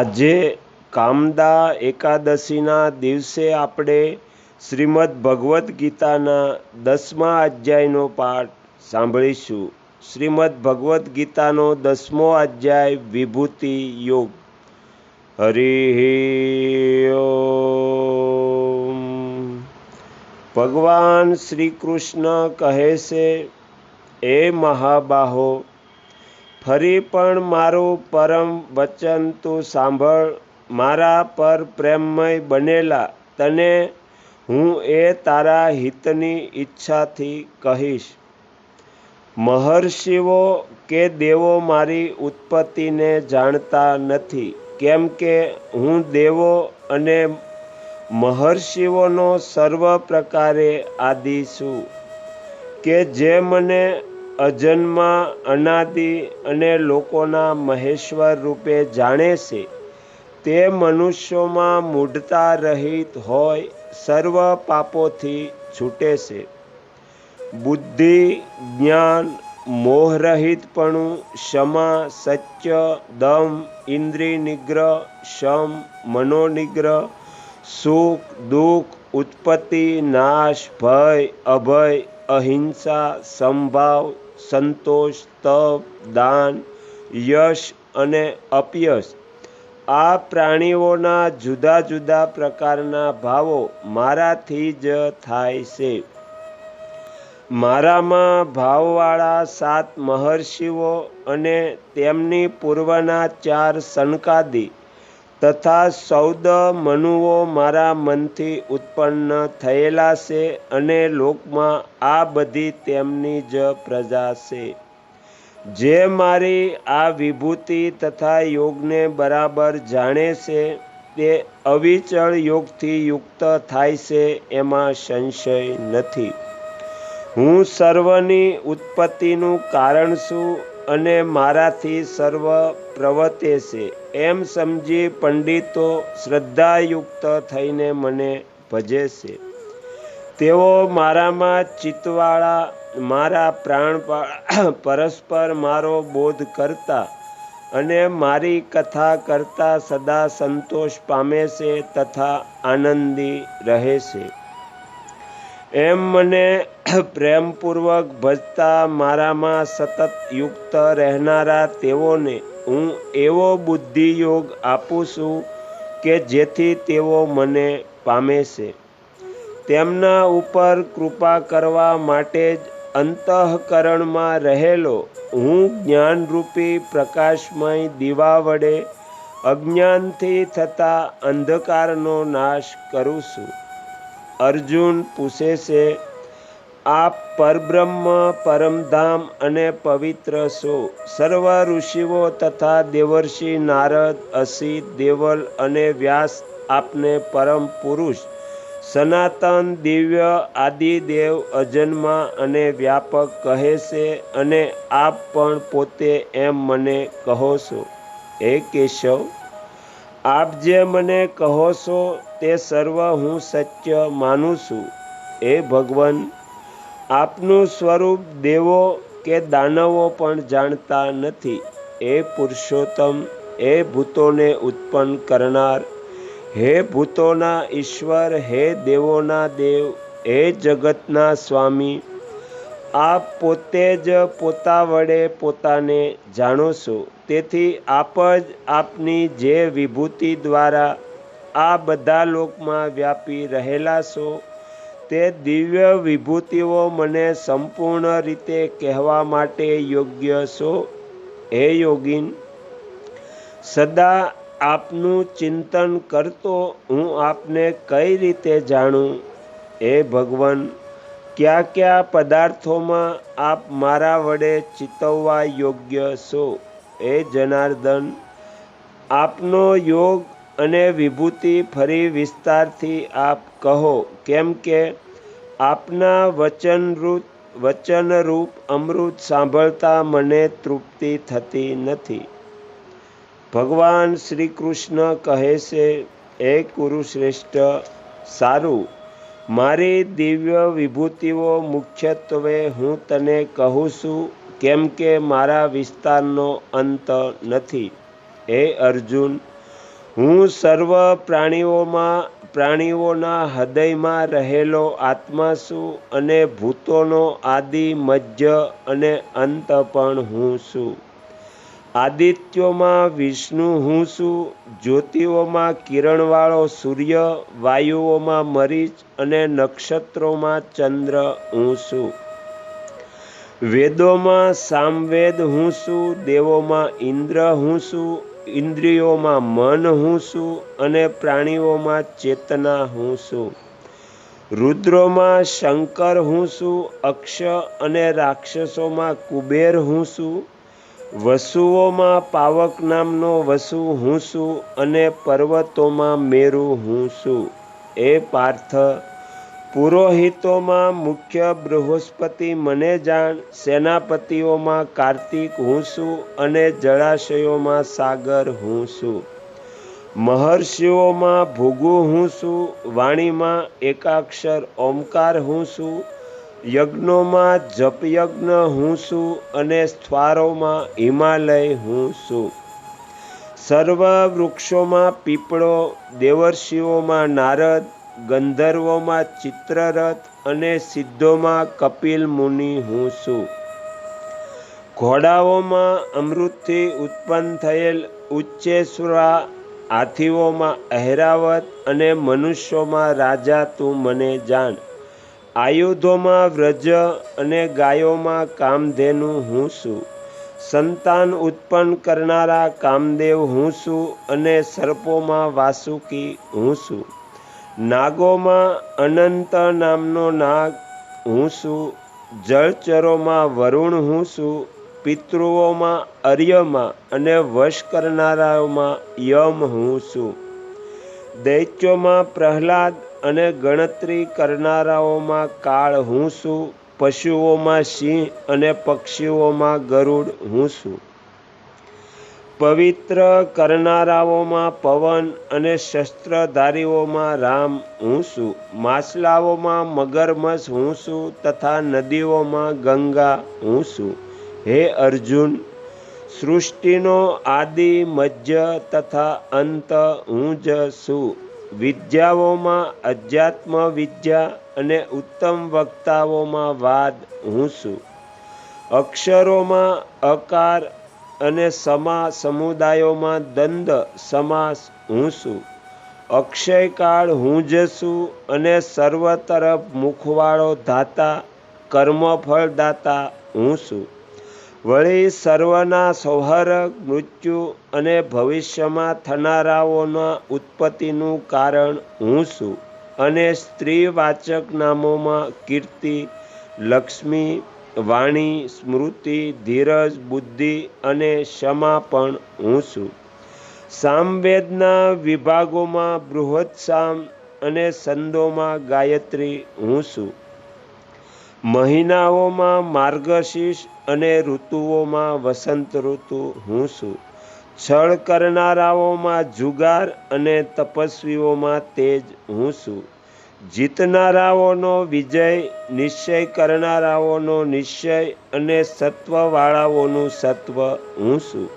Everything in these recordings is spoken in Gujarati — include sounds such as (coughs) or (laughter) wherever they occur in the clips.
આજે કામદા એકાદશીના દિવસે આપણે શ્રીમદ્ ભગવદ્ ગીતાના દસમા અધ્યાયનો પાઠ સાંભળીશું. શ્રીમદ્ ભગવદ્ ગીતાનો દસમો અધ્યાય, વિભૂતિ યોગ. હરિ ભગવાન શ્રી કૃષ્ણ કહે છે એ મહાબાહો ફરી પણ મારું પરમ વચન તું સાંભળ. મારા પર પ્રેમમય બનેલા તને હું એ તારા હિતની ઈચ્છાથી કહીશ. મહર્ષિઓ કે દેવો મારી ઉત્પત્તિને જાણતા નથી, કેમ કે હું દેવો અને મહર્ષિઓનો સર્વ પ્રકારે આદિ છું. કે જે મને અજન્મા, અનાદિ અને લોકોના મહેશ્વર રૂપે જાણે છે. તે મનુષ્યોમાં મૂઢતા રહિત હોય, સર્વ પાપોથી છૂટે છે. બુદ્ધિ, જ્ઞાન, મોહરહિતપણું, ક્ષમા, સત્ય, દમ ઇન્દ્રિય નિગ્રહ શમ મનોનિગ્રહ, સુખ, દુઃખ, ઉત્પત્તિ, નાશ, ભય, અભય, અહિંસા, સંભાવ સંતોષ, તપ, દાન, યશ અને અપયશ. આ પ્રાણીઓના જુદા જુદા પ્રકારના ભાવો મારાથી જ થાય છે. મારામાં ભાવવાળા સાત મહર્ષિઓ અને તેમની પૂર્વના ચાર સનકાદી તથા ચૌદ મનુઓ મારા મનથી ઉત્પન્ન થયેલા છે અને લોકમાં આ બધી તેમની જ પ્રજા છે. જે મારી આ વિભૂતિ તથા યોગને બરાબર જાણે છે, તે અવિચળ યોગથી યુક્ત થાય છે એમાં સંશય નથી. હું સર્વની ઉત્પત્તિનું કારણ છું અને મારાથી સર્વ પ્રવર્તે છે. એમ સમજી પંડિતો શ્રદ્ધાયુક્ત થઈને મને ભજે છે. તેઓ મારામાં ચિત્તવાળા, મારા પ્રાણ (coughs) પરસ્પર મારો બોધ કરતા અને મારી કથા કરતા સદા સંતોષ પામે છે તથા આનંદી રહે છે. એમ મને પ્રેમપૂર્વક ભજતા મારામાં સતત યુક્ત રહેનારા તેઓને હું એવો બુદ્ધિયોગ આપું છું કે જેથી તેઓ મને પામે છે. તેમના ઉપર કૃપા કરવા માટે જ અંતઃકરણમાં રહેલો હું જ્ઞાનરૂપી પ્રકાશમય દીવા વડે અજ્ઞાનથી થતા અંધકારનો નાશ કરું છું. અર્જુન પૂછે છે, આપ પરબ્રહ્મ, પરમધામ અને પવિત્ર છો. સર્વ ઋષિઓ તથા દેવર્ષિ નારદ, અસિત, દેવલ અને વ્યાસ આપને પરમ પુરુષ, સનાતન, દિવ્ય આદિદેવ અજન્મા અને વ્યાપક કહે છે અને આપ પણ પોતે એમ મને કહો છો. હે કેશવ આપ જે મને કહો છો તે સર્વ હું સત્ય માનું છું. એ ભગવાન, આપનું સ્વરૂપ દેવો કે દાનવો પણ જાણતા નથી. એ પુરુષોત્તમ એ ભૂતોને ઉત્પન્ન કરનાર, હે ભૂતોના ઈશ્વર, હે દેવોના દેવ, હે જગતના સ્વામી આપ પોતે જ પોતા વડે પોતાને જાણો છો. તેથી આપ જ આપની જે વિભૂતિ દ્વારા આ બધા લોકમાં વ્યાપી રહેલા છો, તે દિવ્ય વિભૂતિઓ મને સંપૂર્ણ રીતે કહેવા માટે યોગ્ય છો. હે યોગીન, સદા આપનું ચિંતન કરતો હું આપને કઈ રીતે જાણું? હે ભગવાન કયા કયા પદાર્થોમાં આપ મારા વડે ચિતવવા યોગ્ય છો? હે જનાર્દન, આપનો યોગ અને વિભૂતિ ફરી વિસ્તારથી આપ કહો, કેમ કે આપના વચનરૂપ વચનરૂપ અમૃત સાંભળતા મને તૃપ્તિ થતી નથી. ભગવાન શ્રી કૃષ્ણ કહે છે એ કુરુશ્રેષ્ઠ, સારું મારી દિવ્ય વિભૂતિઓ મુખ્યત્વે હું તને કહું છું, કેમ કે મારા વિસ્તારનો અંત નથી. હે અર્જુન, હું સર્વ પ્રાણીઓમાં, પ્રાણીઓના હૃદયમાં રહેલો આત્મા છું અને ભૂતોનો આદિ મધ્ય અને અંત પણ હું છું. આદિત્યોમાં વિષ્ણુ હું છું, જ્યોતિઓમાં કિરણવાળો સૂર્ય, વાયુઓમાં મરીચ અને નક્ષત્રોમાં ચંદ્ર હું છું. વેદોમાં સામવેદ હું છું, દેવોમાં ઇન્દ્ર હું છું, ઇન્દ્રિયોમાં મન હું છું અને પ્રાણીઓમાં ચેતના હું છું. રુદ્રોમાં શંકર હું છું, અક્ષ અને રાક્ષસોમાં કુબેર હું છું વસુઓમાં પાવક નામનો વસુ હું છું અને પર્વતોમાં મેરુ હું છું એ પાર્થ, પુરોહિતોમાં મુખ્ય બૃહસ્પતિ મને જાણ, સેનાપતિઓમાં કાર્તિક હું છું અને જળાશયોમાં સાગર હું છું મહર્ષિઓમાં ભૂગુ હું છું વાણીમાં એકાક્ષર ઓમકાર હું છું યજ્ઞોમાં જપયજ્ઞ હું છું અને સ્થવારોમાં હિમાલય હું છું. સર્વ વૃક્ષોમાં પીપળો, દેવર્ષિઓમાં નારદ, ગંધર્વોમાં ચિત્રરથ અને સિદ્ધોમાં કપિલ મુનિ હું છું. ઘોડાઓમાં અમૃતથી ઉત્પન્ન થયેલ ઉચ્ચેશ્વરા હાથીઓમાં અહેરાવત અને મનુષ્યોમાં રાજા તું મને જાણ. આયુધોમાં વ્રજ અને ગાયોમાં કામધેનુ હું છું. સંતાન ઉત્પન્ન કરનારા કામદેવ હું છું અને સર્પોમાં વાસુકી હું છું. નાગોમાં અનંત નામનો નાગ હું છું. જળચરોમાં વરુણ હું છું. પિતૃઓમાં અર્યમાં અને વશ કરનારાઓમાં યમ હું છું. દૈત્યોમાં પ્રહલાદ અને ગણતરી કરનારાઓમાં કાળ હું છું, પશુઓમાં સિંહ અને પક્ષીઓમાં ગરુડ હું છું. પવિત્ર કરનારાઓમાં પવન અને શસ્ત્રધારીઓમાં રામ હું છું. માછલાઓમાં મગરમસ હું છું તથા નદીઓમાં ગંગા હું છું. હે અર્જુન, સૃષ્ટિનો આદિ મધ્ય તથા અંત હું જ છું. વિદ્યાઓમાં અધ્યાત્મ વિદ્યા અને ઉત્તમ વક્તાઓમાં વાદ હું છું. અક્ષરોમાં અકાર અને સમા સમુદાયોમાં દંડ સમાસ હું છું. અક્ષયકાળ હું જ છું અને સર્વ તરફ મુખવાળો દાતા કર્મફળદાતા હું છું. વળી સર્વના સૌહરક મૃત્યુ અને ભવિષ્યમાં થનારાઓના ઉત્પત્તિનું કારણ હું છું અને સ્ત્રીવાચક નામોમાં કીર્તિ, લક્ષ્મી, વાણી, સ્મૃતિ, ધીરજ, બુદ્ધિ અને ક્ષમા પણ હું છું. સામવેદના વિભાગોમાં બૃહત્સામ અને સંદોમાં ગાયત્રી હું છું. મહિનાઓમાં માર્ગશીર્ષ અને ઋતુઓમાં વસંત ઋતુ હું છું. છળ કરનારાઓમાં જુગાર અને તપસ્વીઓમાં તેજ હું છું. જીતનારાઓનો વિજય, નિશ્ચય કરનારાઓનો નિશ્ચય અને સત્વવાળાઓનું સત્વ હું છું.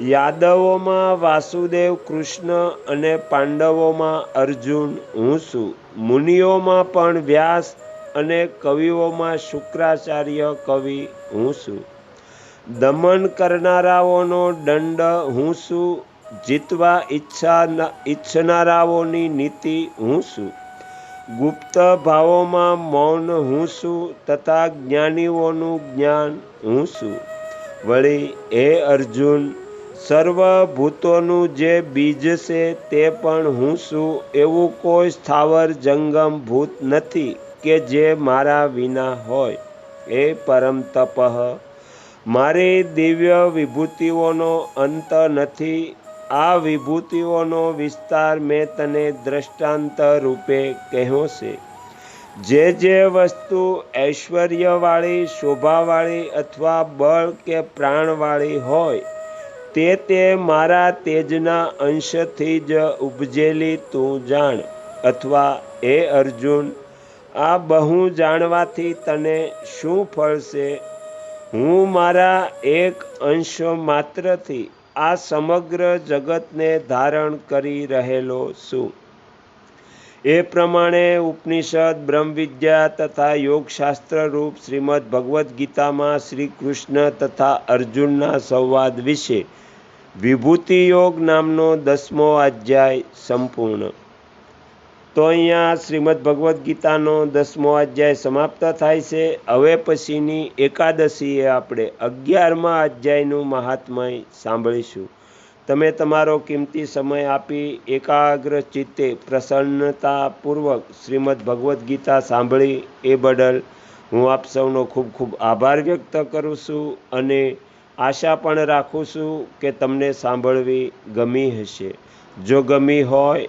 યાદવોમાં વાસુદેવ કૃષ્ણ અને પાંડવોમાં અર્જુન હું છું. મુનિઓમાં પણ વ્યાસ અને કવિઓમાં શુક્રાચાર્ય કવિ હું છું. દમન કરનારાઓનો દંડ હું છું. જીતવા ઈચ્છા ઈચ્છનારાઓની નીતિ હું છું. ગુપ્ત ભાવોમાં મૌન હું છું તથા જ્ઞાનીઓનું જ્ઞાન હું છું. વળી હે અર્જુન, સર્વભૂતોનું જે બીજ છે તે પણ હું છું. એવું કોઈ સ્થાવર જંગમ ભૂત નથી. કે જે મારા વિના હોય, એ પરમ તપઃ. મારી દિવ્ય વિભૂતિઓનો અંત નથી. આ વિભૂતિઓનો વિસ્તાર મેં તને દ્રષ્ટાંત રૂપે કહ્યો છે. જે જે વસ્તુ ઐશ્વર્યવાળી, શોભાવાળી અથવા બળ કે પ્રાણવાળી હોય, તે તે મારા તેજના અંશથી જ ઉપજેલી તું જાણ. અથવા એ અર્જુન આ બહુ જાણવાથી તને શું ફળશે? હું મારા એક અંશ માત્રથી આ સમગ્ર જગતને ધારણ કરી રહેલો છું. એ પ્રમાણે ઉપનિષદ, બ્રહ્મવિદ્યા તથા યોગશાસ્ત્ર રૂપ શ્રીમદ ભગવદ્ ગીતામાં શ્રી કૃષ્ણ તથા અર્જુનના સંવાદ વિશે વિભૂતિ યોગ નામનો દસમો અધ્યાય સંપૂર્ણ. તો અહીંયા શ્રીમદ્ ભગવદ્ ગીતાનો દસમો અધ્યાય સમાપ્ત થાય છે. હવે પછીની એકાદશીએ આપણે અગિયારમા અધ્યાયનું મહાત્મય સાંભળીશું. તમે તમારો કિંમતી સમય આપી એકાગ્ર ચિત્તે પ્રસન્નતાપૂર્વક શ્રીમદ્ ભગવદ્ ગીતા સાંભળી એ બદલ હું આપ સૌનો ખૂબ ખૂબ આભાર વ્યક્ત કરું છું અને આશા પણ રાખું છું કે તમને સાંભળવી ગમી હશે. જો ગમી હોય